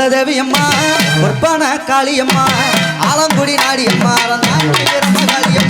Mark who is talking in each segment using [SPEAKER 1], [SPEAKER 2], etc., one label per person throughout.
[SPEAKER 1] பொன்மகள தேவியம்மா பொற்பான காளியம்மா ஆலங்குடி நாடியம்மா ரந்தாங்கி காளியம்மா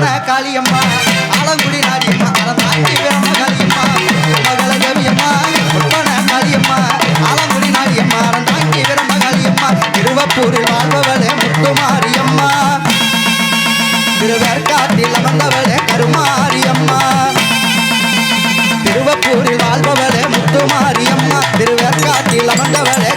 [SPEAKER 1] பொன்பன காளியம்மா ஆலங்குடி நாடியம்மா அறந்தாக்கி வீரம காளியம்மா பொன்மகள தேவியம்மா பொன்பன காளியம்மா ஆலங்குடி நாடியம்மா அறந்தாக்கி வீரம காளியம்மா திருவப்பூரில் வாழ்பவளே முத்துமாரியம்மா. திருவேற்காட்டில் அமர்ந்தவளே கருமாரியம்மா. திருவப்பூரில் வாழ்பவளே முத்துமாரியம்மா திருவேற்காட்டில் அமர்ந்தவளே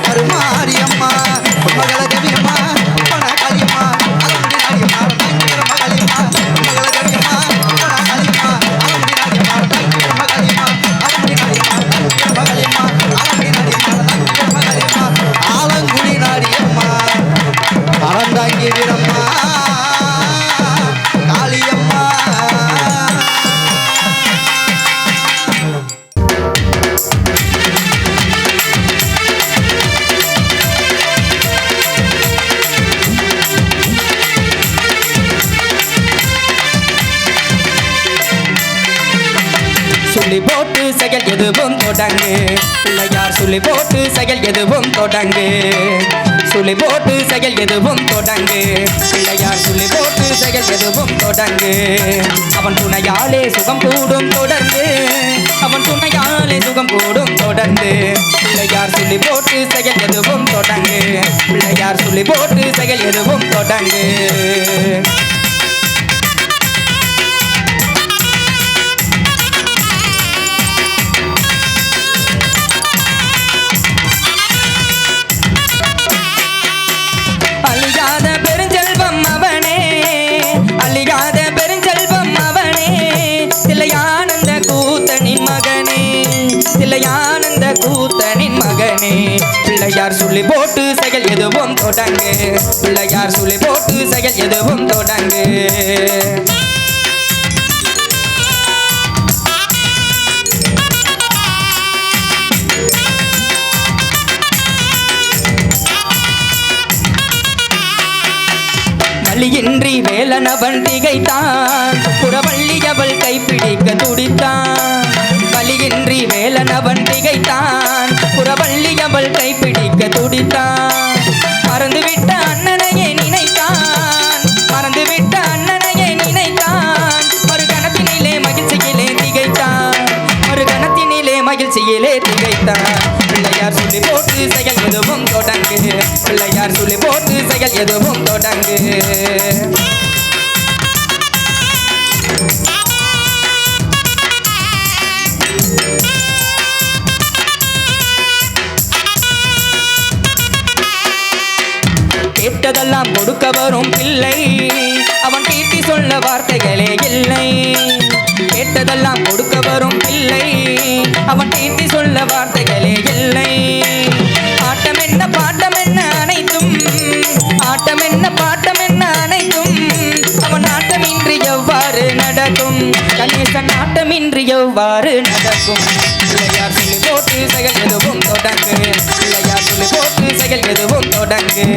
[SPEAKER 2] செயல் எதுவும் தொடங்கு. பிள்ளையார் சுழி போட்டு செயல் எதுவும் தொடங்கு. சுழி போட்டு செயல் எதுவும் தொடங்கு. பிள்ளையார் சுழி போட்டு செயல் எதுவும் தொடங்கு. அவன் துணையாலே சுகம் கூடும் தொடர்ந்து. அவன் துணையாலே சுகம் கூடும் தொடர்ந்து. பிள்ளையார் சுழி போட்டு செயல் எதுவும் தொடங்கு. பிள்ளையார் சுழி போட்டு செயல் எதுவும் தொடங்கு. பிள்ளையார் சொல்லி போட்டு செயல் எதுவும் தொடங்கு. பிள்ளையார் சொல்லி போட்டு செயல் எதுவும் தொடங்கு. வழியின்றி வேலனவன் திகைத்தான். புறவள்ளி அவள் கைப்பிடிக்க துடித்தான். வழியின்றி வேலனவன் திகைத்தான். புறவள்ளி அவள் கைப்பிடிக்க துடித்தான். மறந்துவிட்ட அண்ணனையே நினைத்தான். மறந்துவிட்ட அண்ணனையே நினைத்தான். ஒரு கணத்தினிலே மகிழ்ச்சியிலே திகைத்தான். ஒரு கணத்தினிலே மகிழ்ச்சியிலே திகைத்தான். பிள்ளையார் சொல்லி போட்டு செயல் எதுவும் தொடங்கு. பிள்ளையார் சொல்லி போட்டு செயல் எதுவும் தொடங்கு. எல்லாம் கொடுக்க வரும் பிள்ளை. அவன் தீட்டி சொல்ல வார்த்தைகளே இல்லை. கேட்டதெல்லாம் கொடுக்க வரும் பிள்ளை. அவன் தீட்டி சொல்ல வார்த்தைகளே இல்லை. ஆட்டம் என்ன பாட்டம் என்ன அனைத்தும்? ஆட்டம் என்ன பாட்டம் என்ன அனைத்தும்? அவன் ஆட்டமின்றி எவ்வாறு நடக்கும்? கணேசன் ஆட்டமின்றி எவ்வாறு நடக்கும்? பிள்ளையார் சொல்லி போட்டு செயல் எதுவும் தொடங்கு. பிள்ளையார் சொல்லி போட்டு செயல் எதுவும் தொடங்கு.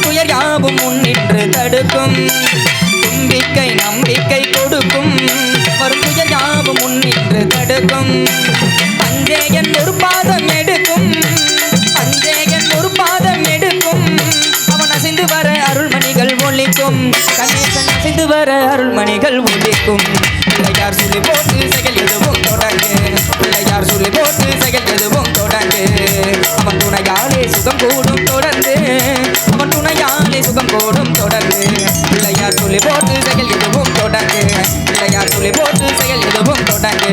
[SPEAKER 2] துயர் யாவும் முன்னின்று தடுக்கும். தும்பிக்கை நம்பிக்கை கொடுக்கும். வரும் துயர் யாவும் முன்னின்று தடுக்கும். அஞ்சேயன் ஒரு பாதம் எடுக்கும். அஞ்சேயன் ஒரு பாதம் எடுக்கும். அவன் அசைந்து வர அருள்மணிகள் ஒழிக்கும் கணேசன் அசைந்து வர அருள்மணிகள் ஒழிக்கும் பிள்ளையார் சொல்லி போட்டு செயல் எதுவும் தொடங்கு. பிள்ளையார் சொல்லி போட்டு செயல் எதுவும் தொடங்கு. அவன் துணையாலே சுகம் கூடும் தொடர்ந்து கூடும் தொடர்ந்து பிள்ளையார் துளி போட்டு செயல் எதுவும் தொடர்ந்து பிள்ளையார் துளி போட்டு செயல் எதுவும் தொடர்ந்து